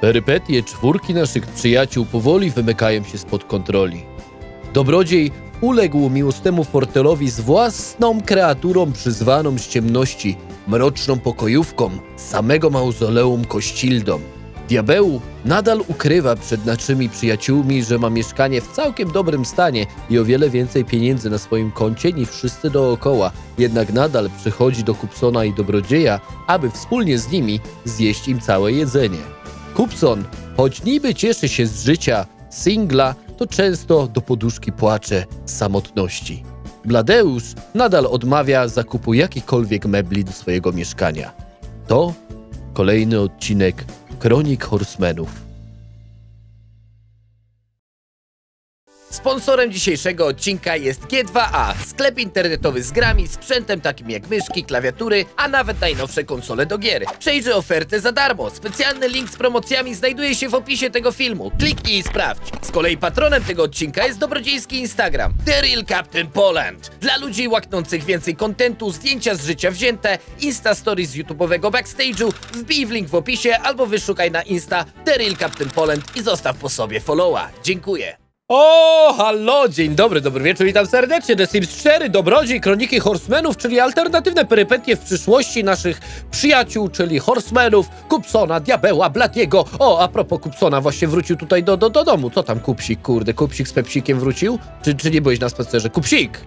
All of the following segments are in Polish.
Perypetie czwórki naszych przyjaciół powoli wymykają się spod kontroli. Dobrodziej uległ miłosnemu fortelowi z własną kreaturą przyzwaną z ciemności, mroczną pokojówką samego mauzoleum Kościldom. Diabeł nadal ukrywa przed naszymi przyjaciółmi, że ma mieszkanie w całkiem dobrym stanie i o wiele więcej pieniędzy na swoim koncie niż wszyscy dookoła, jednak nadal przychodzi do Kupsona i Dobrodzieja, aby wspólnie z nimi zjeść im całe jedzenie. Kupson, choć niby cieszy się z życia singla, to często do poduszki płacze samotności. Bladeusz nadal odmawia zakupu jakichkolwiek mebli do swojego mieszkania. To kolejny odcinek Kronik Horsemenów. Sponsorem dzisiejszego odcinka jest G2A, sklep internetowy z grami, sprzętem takim jak myszki, klawiatury, a nawet najnowsze konsole do gier. Przejrzyj ofertę za darmo. Specjalny link z promocjami znajduje się w opisie tego filmu. Kliknij i sprawdź. Z kolei patronem tego odcinka jest dobrodziejski Instagram The Real Captain Poland. Dla ludzi łaknących więcej kontentu, zdjęcia z życia wzięte, Insta Stories z YouTube'owego backstage'u, wbij w link w opisie albo wyszukaj na Insta The Real Captain Poland i zostaw po sobie followa. Dziękuję. O, hallo, dzień dobry, dobry wieczór, witam serdecznie. The Sims 4, Dobrodziej, Kroniki Horsemenów, czyli alternatywne perypetie w przyszłości naszych przyjaciół, czyli Horsemenów, Kupsona, Diabeła, Bladiego. O, a propos Kupsona, właśnie wrócił tutaj do, do, do domu. Co tam Kupsik, kurde, Kupsik z Pepsikiem wrócił? Czy, czy nie byłeś na spacerze? Kupsik!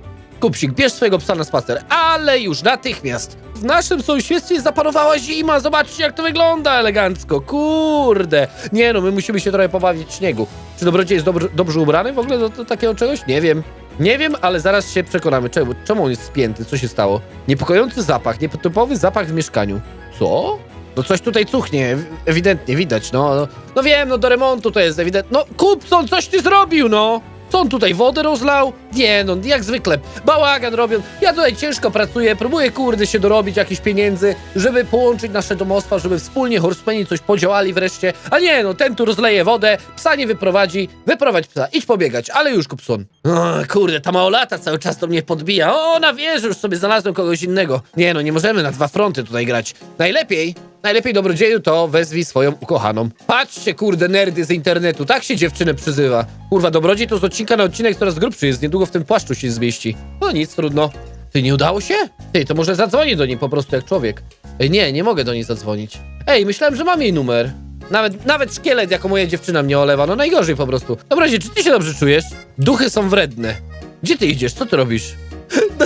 Kupsik, bierz swojego psa na spacer, ale już natychmiast. W naszym sąsiedztwie zapanowała zima, zobaczcie jak to wygląda elegancko, kurde. Nie no, my musimy się trochę pobawić w śniegu. Czy Dobrodziej jest dobrze, ubrany w ogóle do, do takiego czegoś? Nie wiem. Nie wiem, ale zaraz się przekonamy. Czemu, czemu on jest spięty? Co się stało? Niepokojący zapach, nietypowy zapach w mieszkaniu. Co? No coś tutaj cuchnie, ew- ewidentnie widać, no. No, no wiem, no do remontu to jest ewidentnie. No Kupson, coś ty zrobił, no! Co on tutaj wodę rozlał? Nie no, jak zwykle, bałagan robią. Ja tutaj ciężko pracuję, próbuję kurde się dorobić jakichś pieniędzy, żeby połączyć nasze domostwa, żeby wspólnie Horsemeni coś podziałali wreszcie. A nie no, ten tu rozleje wodę, psa nie wyprowadzi, wyprowadź psa, idź pobiegać, ale już Kupson. O, kurde, ta małolata cały czas do mnie podbija. O, na wieży już sobie znalazłem kogoś innego. Nie no, nie możemy na dwa fronty tutaj grać. Najlepiej, najlepiej dobrodzieju to wezwij swoją ukochaną. Patrzcie, kurde, nerdy z internetu, tak się dziewczynę przyzywa. Kurwa, dobrodziej to z odcinka na odcinek coraz grubszy jest, niedługo w tym płaszczu się zmieści. No nic, trudno. Ty, nie udało się? Ty, to może zadzwonię do niej po prostu jak człowiek. Ej, nie, nie mogę do niej zadzwonić. Ej, myślałem, że mam jej numer. Nawet, nawet szkielet, jako moja dziewczyna mnie olewa, no najgorzej po prostu. Dobrodziej, czy ty się dobrze czujesz? Duchy są wredne. Gdzie ty idziesz? Co ty robisz? No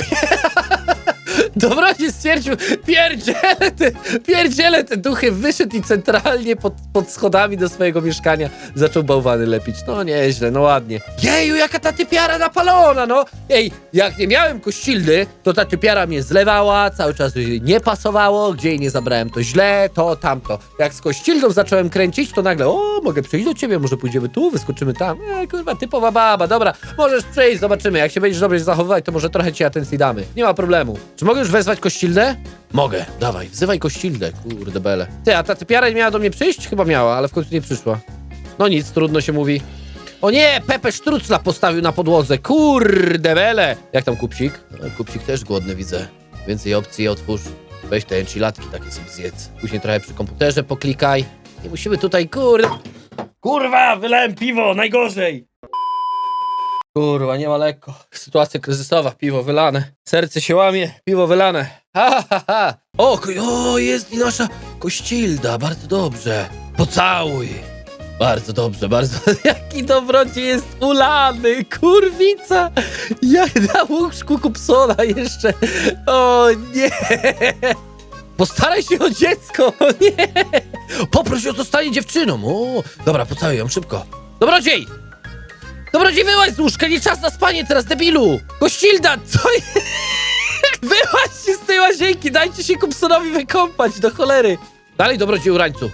Dobrodziej stwierdził, pierdzielę te, pierdzielę te duchy, wyszedł i centralnie pod, pod schodami do swojego mieszkania zaczął bałwany lepić. No nieźle, no ładnie. Jeju, jaka ta typiara napalona, no! Ej, jak nie miałem kościlny, to ta typiara mnie zlewała, cały czas nie pasowało, gdzie jej nie zabrałem to źle, to tamto. Jak z kościlną zacząłem kręcić, to nagle, o, mogę przyjść do ciebie, może pójdziemy tu, wyskoczymy tam. E, kurwa, typowa baba, dobra, możesz przyjść, zobaczymy. Jak się będziesz dobrze zachowywać, to może trochę ci atencji damy. Nie ma problemu. Czy mogę już wezwać kościlne? Mogę, dawaj, wzywaj kościlne, kurde bele. Ty, a ta typiara nie miała do mnie przyjść? Chyba miała, ale w końcu nie przyszła. No nic, trudno się mówi. O nie, Pepe Sztrucla postawił na podłodze, kurde bele. Jak tam kupsik? No, kupsik też głodny widzę. Więcej opcji otwórz. Weź te enchilatki takie sobie zjedz. Później trochę przy komputerze poklikaj. Nie musimy tutaj, kurde... Kurwa, wylałem piwo, najgorzej! Kurwa, nie ma lekko. Sytuacja kryzysowa, piwo wylane. Serce się łamie, piwo wylane. Ha, ha, ha. O, o, jest i nasza kościlda, bardzo dobrze. Pocałuj. Bardzo dobrze, bardzo. Jaki dobrodziej jest ulany, kurwica. Jak na łóżku Kupsona jeszcze. O nie. Postaraj się o dziecko, o nie. Poproś o zostanie dziewczyną. O, dobra, pocałuj ją szybko. Dobrodziej! Dobrodziej, wyłaź z łóżka, nie czas na spanie teraz, debilu! Kościlda, co je... Wyłaźcie z tej łazienki, dajcie się Kupsonowi wykąpać, do cholery! Dalej, dobrodziej, urańcu.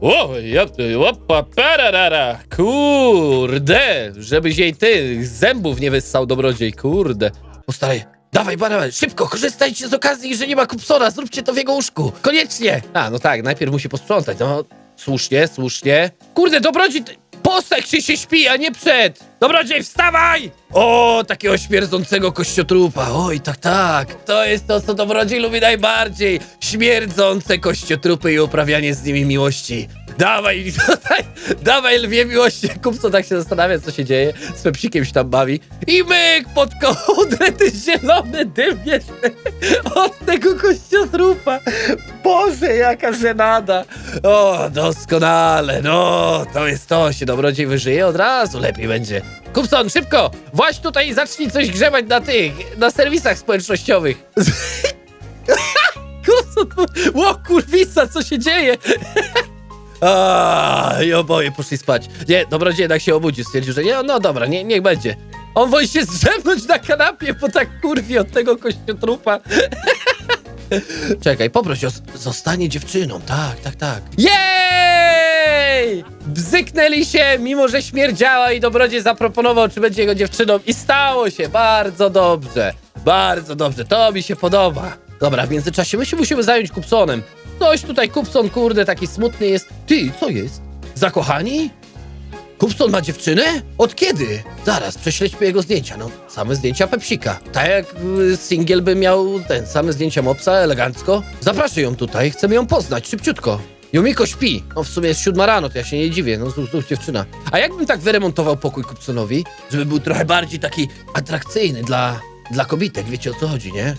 O, ja, opa, pararara, kurde, żebyś jej ty zębów nie wyssał, dobrodziej, kurde. Postaraj, dawaj, dawaj, szybko, korzystajcie z okazji, że nie ma Kupsona, zróbcie to w jego łóżku, koniecznie. A, no tak, najpierw musi posprzątać, no, słusznie, słusznie. Kurde, dobrodziej, ty- po seksie się śpi, a nie przed! Dobrodziej, wstawaj! O, takiego śmierdzącego kościotrupa. Oj, tak, tak. To jest to, co Dobrodziej lubi najbardziej. Śmierdzące kościotrupy i uprawianie z nimi miłości. Dawaj, dawaj, dawaj lwie miłości. Kupco tak się zastanawia, co się dzieje. Z Pepsikiem się tam bawi. I myk pod kołdrę, ty zielony dym jeszcze od tego kościotrupa. Boże, jaka żenada. O, doskonale, no, to jest to. Się dobrodziej wyżyje od razu, lepiej będzie. Kupson, szybko, właśnie tutaj i zacznij coś grzebać na tych, na serwisach społecznościowych. Kupson, ło kurwica, co się dzieje? A, i oboje poszli spać. Nie, dobrodziej jednak się obudził, stwierdził, że nie, no dobra, nie, niech będzie. On woli się zdrzemnąć na kanapie, bo tak kurwi od tego kościotrupa. Czekaj, poproś o zostanie dziewczyną, tak, tak, tak. Jej! Bzyknęli się, mimo że śmierdziała i dobrodziej zaproponował, czy będzie jego dziewczyną i stało się, bardzo dobrze, bardzo dobrze, to mi się podoba. Dobra, w międzyczasie my się musimy zająć Kupsonem. Ktoś tutaj, Kupson, kurde, taki smutny jest. Ty, co jest? Zakochani? Kupson ma dziewczynę? Od kiedy? Zaraz, prześledźmy jego zdjęcia. No, same zdjęcia Pepsika. Tak jak y, singiel by miał ten, same zdjęcia Mopsa, elegancko. Zapraszaj ją tutaj, chcemy ją poznać, szybciutko. Jumiko śpi. No w sumie jest siódma rano, to ja się nie dziwię, no znów, znów dziewczyna. A jakbym tak wyremontował pokój Kupsonowi, żeby był trochę bardziej taki atrakcyjny dla, dla kobitek, wiecie o co chodzi, nie?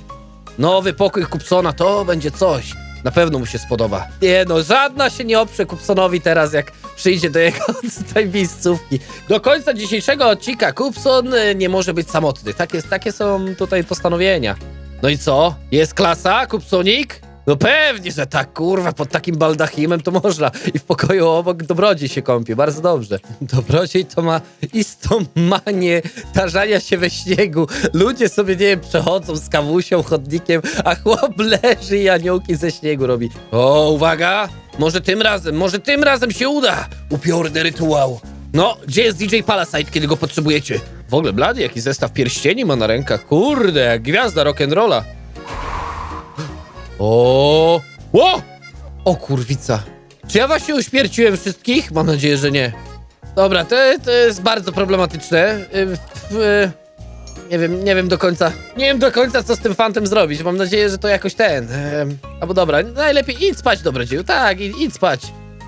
Nowy pokój Kupsona to będzie coś. Na pewno mu się spodoba. Nie no, żadna się nie oprze Kupsonowi teraz, jak przyjdzie do jego tutaj miejscówki. Do końca dzisiejszego odcinka Kupson y, nie może być samotny. Takie, takie są tutaj postanowienia. No i co? Jest klasa, Kupsonik? No pewnie, że tak, kurwa, pod takim baldachimem to można. I w pokoju obok Dobrodziej się kąpie, bardzo dobrze. Dobrodziej to ma istą manię tarzania się we śniegu. Ludzie sobie, nie wiem, przechodzą z kawusią, chodnikiem, a chłop leży i aniołki ze śniegu robi. O, uwaga! Może tym razem, może tym razem się uda! Upiorny rytuał. No, gdzie jest DJ Palasite, kiedy go potrzebujecie? W ogóle, blady, jaki zestaw pierścieni ma na rękach. Kurde, jak gwiazda rock'n'rolla. O! Ło! O kurwica. Czy ja właśnie uśmierciłem wszystkich? Mam nadzieję, że nie. Dobra, to, to jest bardzo problematyczne. Y, w- nie wiem, nie wiem do końca. Nie wiem do końca, co z tym fantem zrobić. Mam nadzieję, że to jakoś ten. em, albo dobra, najlepiej idź spać, dobrodzieju. Tak, idź, idź spać.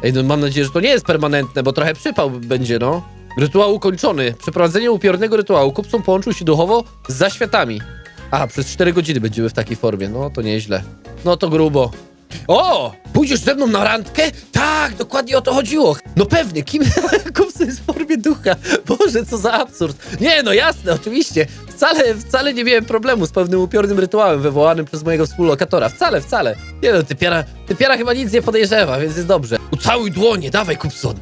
Ej, no mam nadzieję, że to nie jest permanentne, bo trochę przypał będzie, no. Rytuał ukończony. Przeprowadzenie upiornego rytuału. Kupcom połączył się duchowo z zaświatami. A, przez 4 godziny będziemy w takiej formie. No to nieźle. No to grubo. O! Pójdziesz ze mną na randkę? Tak, dokładnie o to chodziło. No pewnie, kim Kupson jest w formie ducha? Boże, co za absurd. Nie, no jasne, oczywiście. Wcale, wcale nie miałem problemu z pewnym upiornym rytuałem wywołanym przez mojego współlokatora. Wcale, wcale. Nie no, typiara, typiara chyba nic nie podejrzewa, więc jest dobrze. Ucałuj dłonie, dawaj, Kupson.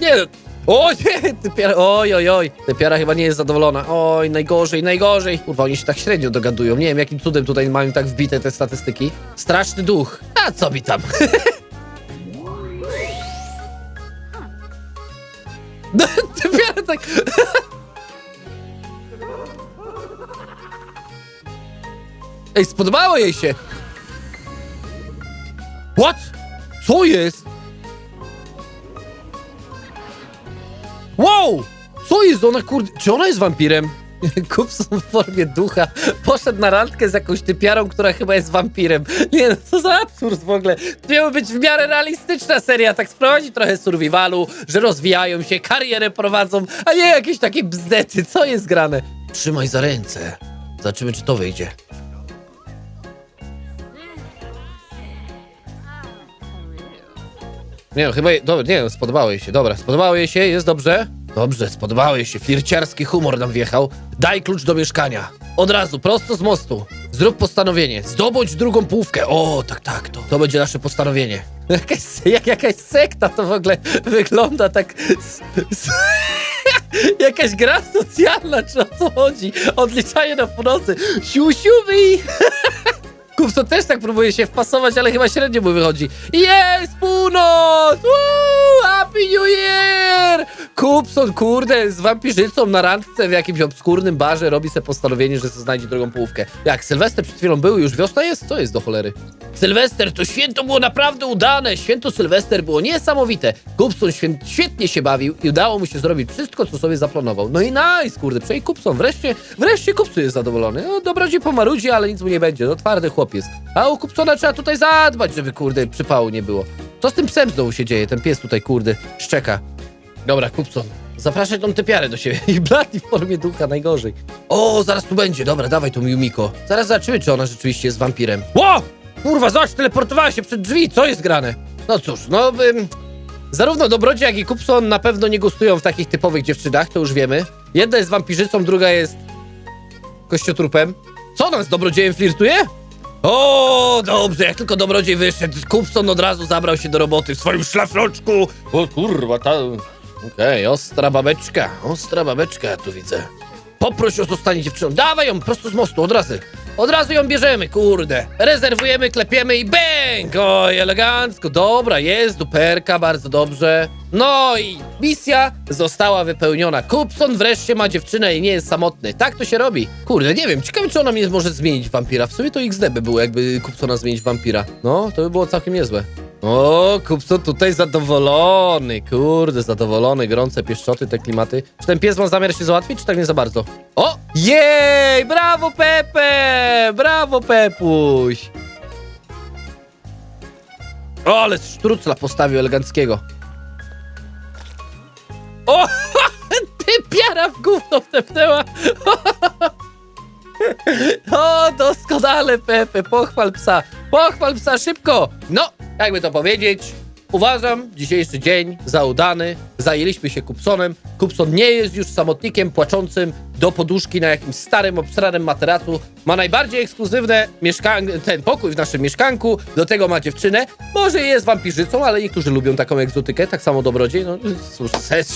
Nie no. O nie, typiara, oj, oj, oj. Typiara chyba nie jest zadowolona. Oj, najgorzej, najgorzej. Kurwa, oni się tak średnio dogadują. Nie wiem, jakim cudem tutaj mają tak wbite te statystyki. Straszny duch. A co mi tam? No, typiara tak... Ej, spodobało jej się. What? Co jest? Jest ona kurde? Czy ona jest wampirem? Kupson w formie ducha poszedł na randkę z jakąś typiarą, która chyba jest wampirem. Nie no, co za absurd w ogóle. To miała być w miarę realistyczna seria, tak sprowadzi trochę survivalu, że rozwijają się, karierę prowadzą, a nie jakieś takie bzdety. Co jest grane? Trzymaj za ręce. Zobaczymy, czy to wyjdzie. Nie no, chyba, dobra, nie no, spodobało jej się, dobra, spodobało jej się, jest dobrze? Dobrze, spodobało jej się, flirciarski humor nam wjechał. Daj klucz do mieszkania. Od razu, prosto z mostu. Zrób postanowienie, zdobądź drugą połówkę. O, tak, tak, to, to będzie nasze postanowienie. Jakaś, jak jakaś sekta to w ogóle wygląda tak... Jakaś gra socjalna, czy o co chodzi? Odliczanie na północy. Siu, siubi! Kupson też tak próbuje się wpasować, ale chyba średnio mu wychodzi. Jest północ! Woo! Happy New Year! Kupson, kurde, z wampirzycą na randce w jakimś obskurnym barze robi sobie postanowienie, że sobie znajdzie drugą połówkę. Jak, Sylwester przed chwilą był, już wiosna jest? Co jest do cholery? Sylwester, to święto było naprawdę udane. Święto Sylwester było niesamowite. Kupson świę- świetnie się bawił i udało mu się zrobić wszystko, co sobie zaplanował. No i nice, kurde, przej Kupson, wreszcie, wreszcie Kupson jest zadowolony. No, dobrodziej pomarudzi, ale nic mu nie będzie, no twardy chłop jest. A u Kupsona trzeba tutaj zadbać, żeby, kurde, przypału nie było. Co z tym psem znowu się dzieje? Ten pies tutaj, kurde, szczeka. Dobra, Kupson, zapraszaj tą typiarę do siebie. I Bladi w formie ducha, najgorzej. O, zaraz tu będzie, dobra, dawaj tą Yumiko. Zaraz zobaczymy, czy ona rzeczywiście jest wampirem. Ło! Kurwa, zobacz, teleportowała się przed drzwi, co jest grane? No cóż, no... Ym, zarówno Dobrodzie, jak i Kupson na pewno nie gustują w takich typowych dziewczynach, to już wiemy. Jedna jest wampirzycą, druga jest... kościotrupem. Co ona z Dobrodziejem flirtuje? O, dobrze, jak tylko Dobrodziej wyszedł, Kupson od razu zabrał się do roboty w swoim szlafroczku. O kurwa, ta... Okej, ostra babeczka, ostra babeczka, tu widzę. Poproś o zostanie dziewczyną. Dawaj ją prosto z mostu, od razu. Od razu ją bierzemy, kurde. Rezerwujemy, klepiemy i bang! Oj, elegancko. Dobra, jest, duperka, bardzo dobrze. No i misja została wypełniona. Kupson wreszcie ma dziewczynę i nie jest samotny. Tak to się robi. Kurde, nie wiem, ciekawe czy ona mnie może zmienić w wampira. W sumie to XD by było, jakby Kupsona zmienić w wampira. No, to by było całkiem niezłe. O, Kupson tutaj zadowolony, kurde, zadowolony, gorące pieszczoty, te klimaty. Czy ten pies ma zamiar się załatwić, czy tak nie za bardzo? O, jej, brawo Pepe, brawo Pepuś. O, ale sztrucla postawił eleganckiego. O, ty piara w gówno wtepnęła. O, doskonale, Pepe, pochwal psa, pochwal psa szybko. No, jakby to powiedzieć, uważam dzisiejszy dzień za udany. Zajęliśmy się Kupsonem. Kupson nie jest już samotnikiem płaczącym do poduszki na jakimś starym, obsranym materacu. Ma najbardziej ekskluzywne ten pokój w naszym mieszkanku. Do tego ma dziewczynę. Może jest wampirzycą, ale niektórzy lubią taką egzotykę, tak samo dobrodziej. No cóż,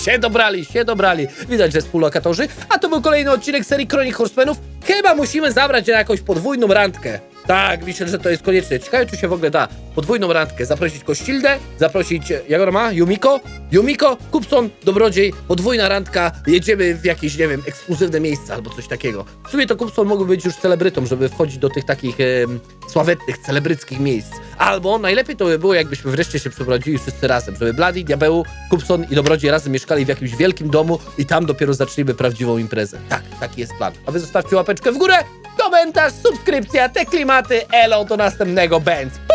się dobrali, się dobrali. Widać, że współlokatorzy. A to był kolejny odcinek serii Kronik Horsemenów. Chyba musimy zabrać na jakąś podwójną randkę. Tak, myślę, że to jest konieczne. Ciekawe, czy się w ogóle da podwójną randkę. Zaprosić Kościldę, zaprosić, e, jak ona ma? Yumiko? Yumiko, Kupson, Dobrodziej, podwójna randka, jedziemy w jakieś, nie wiem, ekskluzywne miejsca albo coś takiego. W sumie to Kupson mógłby być już celebrytą, żeby wchodzić do tych takich sławetnych, celebryckich miejsc. Albo najlepiej to by było, jakbyśmy wreszcie się przeprowadzili wszyscy razem, żeby Blady, Diabeł, Kupson i Dobrodziej razem mieszkali w jakimś wielkim domu i tam dopiero zaczniemy prawdziwą imprezę. Tak, taki jest plan. A wy zostawcie łapeczkę w górę, komentarz, subskrypcja, te klimaty, elo, do następnego. Puu!